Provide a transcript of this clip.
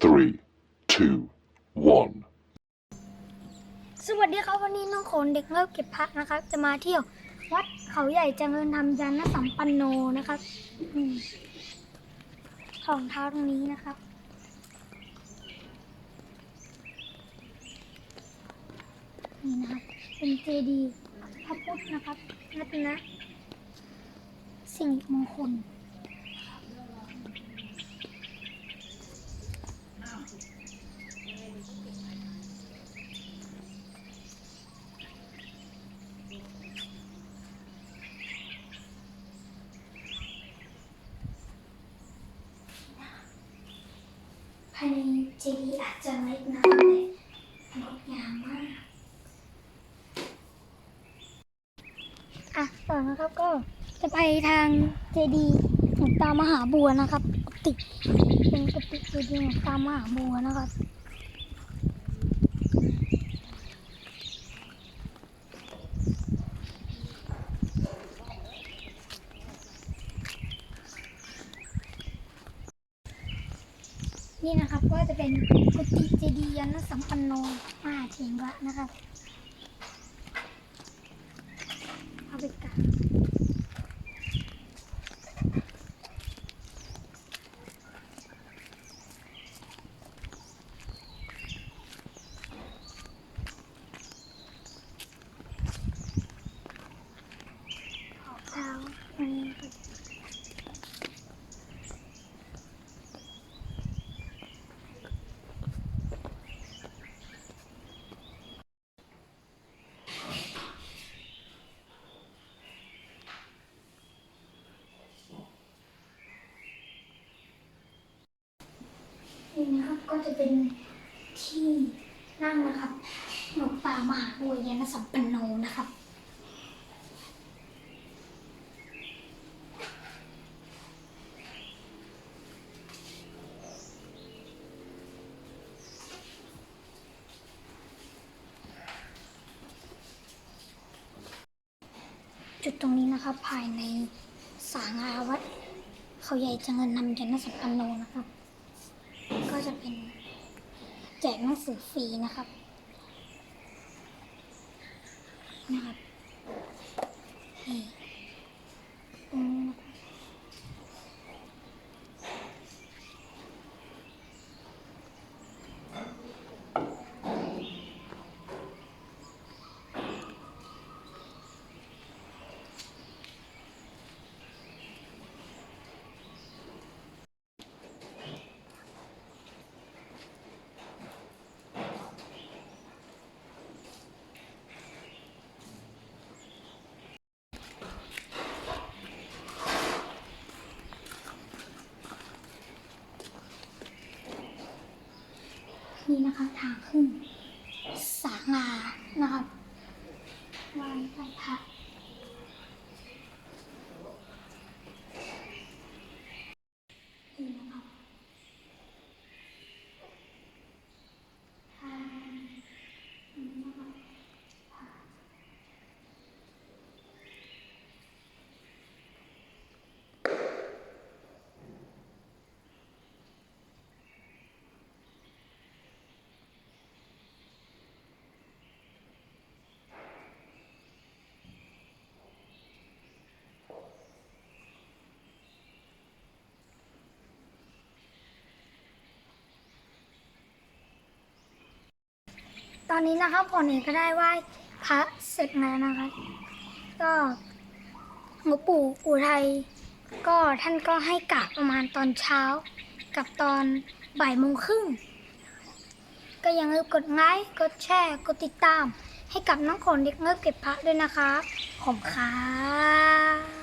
three, two, one. สวัสดีครับวันนี้น้องโขนเด็กเลิกเก็บพระนะครับ จะมาเที่ยว วัดเขาใหญ่เจริญธรรมยานนสัมปันโนนะครับอืมรองเท้าตรงนี้นะครับ นี่นะครับ เป็นเจดีย์พระพุทธนะครับรัตนะสิริมงคล เจดีย์อาจจะเล็กน้อยแต่งดงามมาก อะต่อนะครับก็จะไปทางเจดีย์หลวงตามหาบัวนะครับกุฏิเป็นกติเจดีย์หลวงตามหาบัวนะครับ นี่นะครับก็จะเป็นกุฏิเจดีย์ยันสัมปันโนมหาเถระนะครับเอาไปกราบขอบเท้าตรงนี้ครับ นี่นะครับ ก็จะเป็นที่นั่งนะครับหลวงป่ามหาบัวยานสัมปันโนนะครับ จุดตรงนี้นะครับภายในสาราวัดเขาใหญ่จังเงินนำยานสัมปันโนนะครับ ก็จะเป็นแจกหนังสือฟรีนะครับนะครับ นี่นะคะทางขึ้นสางานะครับไหว้ไปพระนี่นะครับทางนี้นะคะ ตอนนี้นะครับผมเองก็ได้ไหว้พระเสร็จแล้วนะครับ ก็หลวงปู่อุทัยก็ท่านก็ให้กราบประมาณตอนเช้า กับตอนบ่ายโมงครึ่ง ก็อย่าลืมกดไลค์กดแชร์กดติดตาม ให้กับน้องขนเด็กเงือกเก็บพระด้วยนะคะขอบคุณค่ะ